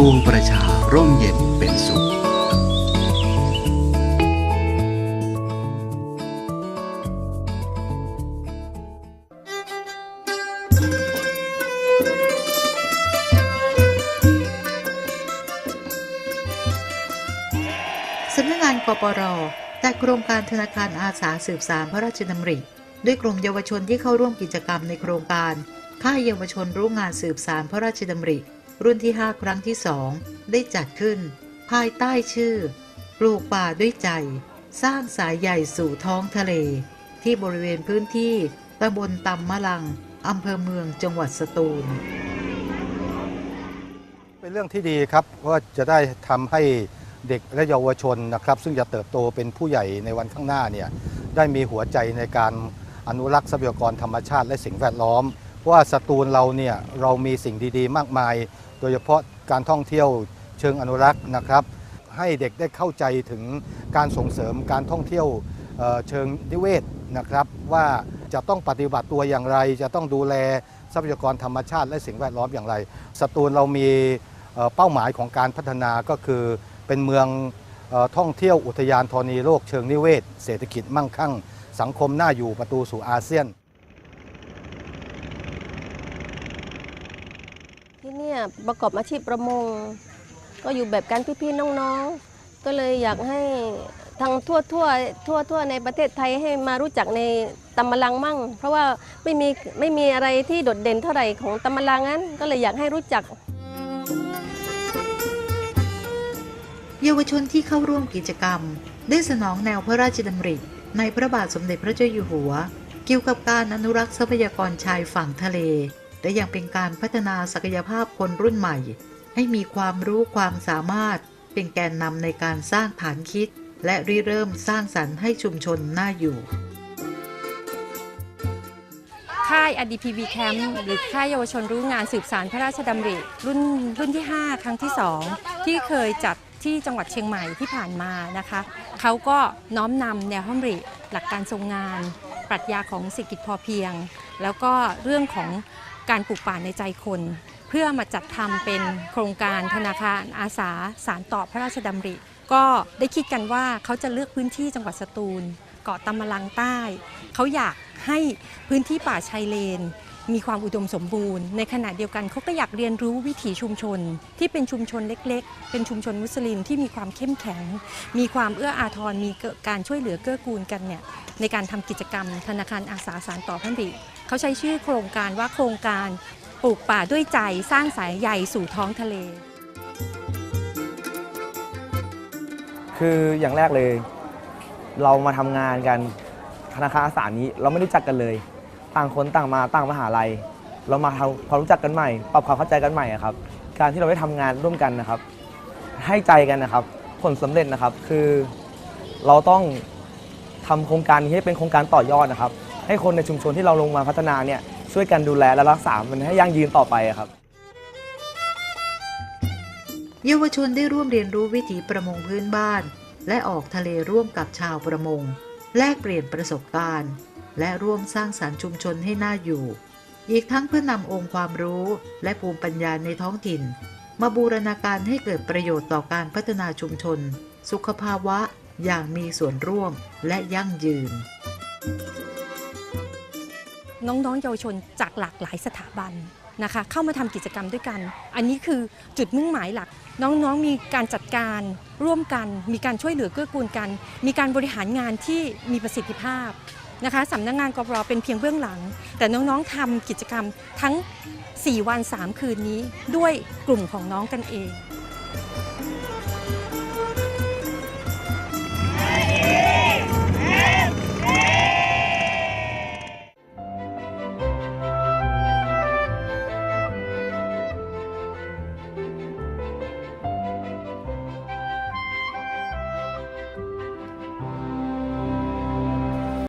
ปวงประชาร่มเย็นเป็นสุข สำนักงานกปรจัดโครงการธนาคารอาสาสืบสารพระราชดำริด้วยกลุ่มเยาวชนที่เข้าร่วมกิจกรรมในโครงการ ค่ายเยาวชนรู้งานสืบสารพระราชดำริ รุ่นที่ 5 ครั้งที่2ได้จัดขึ้น ภายใต้ชื่อ ปลูกป่าด้วยใจ สร้างสายใหญ่สู่ท้องทะเล ที่บริเวณพื้นที่ตำบลตำมะลังอำเภอเมืองจังหวัดสตูล เป็นเรื่องที่ดีครับว่าจะได้ทำให้เด็กและเยาวชนนะครับ ซึ่งจะเติบโตเป็นผู้ใหญ่ในวันข้างหน้าเนี่ยได้มีหัวใจในการอนุรักษ์ทรัพยากรธรรมชาติและสิ่งแวดล้อม ว่าสตูลเราเนี่ยเรามีสิ่งดีๆ มากมาย โดยเฉพาะการท่องเที่ยวเชิงอนุรักษ์นะครับ ให้เด็กได้เข้าใจถึงการส่งเสริมการท่องเที่ยวเเชิงนิเวศนะครับ ว่าจะต้องปฏิบัติตัวอย่างไร จะต้องดูแลทรัพยากรธรรมชาติและสิ่งแวดล้อมอย่างไร สตูลเรามีเอ่อเป้าหมายของการพัฒนาก็คือเป็นเมืองออท่องเที่ยวอุทยานธรณีโลกเชิงนิเวศ เศรษฐกิจมั่งคั่ง สังคมน่าอยู่ประตูสู่อาเซียน ที่เนี่ยประกอบอาชีพประมง ก็อยู่แบบกันพี่ๆน้องๆ ก็เลยอยากให้ทางทั่วทั่วทั่วทั่วในประเทศไทยให้มารู้จักในตำมะลังมั่ง เพราะว่าไม่มีไม่มีอะไรที่โดดเด่นเท่าไหร่ของตำมะลังนั้น ก็เลยอยากให้รู้จัก เยาวชนที่เข้าร่วมกิจกรรม ได้สนองแนวพระราชดำริในพระบาทสมเด็จพระเจ้าอยู่หัว เกี่ยวกับการอนุรักษ์ทรัพยากรชายฝั่งทะเล และยังเป็นการพัฒนาศักยภาพคนรุ่นใหม่ ให้มีความรู้ความสามารถ เป็นแกนนำในการสร้างฐานคิด และริเริ่มสร้างสรรค์ให้ชุมชนน่าอยู่ค่าย RDPV Camp หรือค่ายเยาวชนรู้งานสืบสารพระราชดำริรุ่นรุ่นที่ 5 ครั้งที่ 2 ที่เคยจัดที่จังหวัดเชียงใหม่ที่ผ่านมานะคะเขาก็น้อมนำแนวห้อมริ หลักการทรงงาน ปรัชญาของเศรษฐกิจพอเพียง แล้วก็เรื่องของ การปลูกป่าในใจคน เพื่อมาจัดทำเป็นโครงการธนาคารอาสาสารต่อพระราชดำริ ก็ได้คิดกันว่าเขาจะเลือกพื้นที่จังหวัดสตูล เกาะตำมะลังใต้ เขาอยากให้พื้นที่ป่าชายเลน มีความอุดมสมบูรณ์ ในขณะเดียวกันเขาก็อยากเรียนรู้วิถีชุมชน ที่เป็นชุมชนเล็ก ๆ เป็นชุมชนมุสลิมที่มีความเข้มแข็ง มีความเอื้ออาทรมีการช่วยเหลือเกื้อกูลกันเนี่ยในการทำกิจกรรมธนาคารอาสาสารต่อพันธิเขาใช้ชื่อโครงการว่าโครงการปลูกป่าด้วยใจสร้างสายใยสู่ท้องทะเล คืออย่างแรกเลย เรามาทำงานกันธนาคารอาสานี้เราไม่รู้จักกันเลย ต่างคนต่างมาต่างมหาลัย เรามาทำความรู้จักกันใหม่ ปรับความเข้าใจกันใหม่อะครับ การที่เราได้ทำงานร่วมกันนะครับ ให้ใจกันนะครับ ผลสำเร็จนะครับ คือเราต้องทำโครงการนี้ให้เป็นโครงการต่อยอดนะครับ ให้คนในชุมชนที่เราลงมาพัฒนาเนี่ยช่วยกันดูแลและรักษา มันให้ยั่งยืนต่อไปอะครับ เยาวชนได้ร่วมเรียนรู้วิถีประมงพื้นบ้าน และออกทะเลร่วมกับชาวประมง แลกเปลี่ยนประสบการณ์ และร่วมสร้างสารรค์ชุมชนให้น่าอยู่ อีกทั้งเพื่อนำองค์ความรู้และภูมิปัญญาในท้องถิ่น มาบูรณาการให้เกิดประโยชน์ต่อการพัฒนาชุมชน สุขภาวะอย่างมีส่วนร่วมและยั่งยืน น้องๆเยาวชนจากหลากหลายสถาบัน นะคะเข้ามาทำกิจกรรมด้วยกัน อันนี้คือจุดมุ่งหมายหลัก น้องๆมีการจัดการร่วมกัน มีการช่วยเหลือเกื้อกูลกัน มีการบริหารงานที่มีประสิทธิภาพนะคะสำนักงานกรเป็นเพียงเบื้องหลัง แต่น้องๆทำกิจกรรมทั้ง 4 วัน 3 คืนนี้ด้วยกลุ่มของน้องกันเอง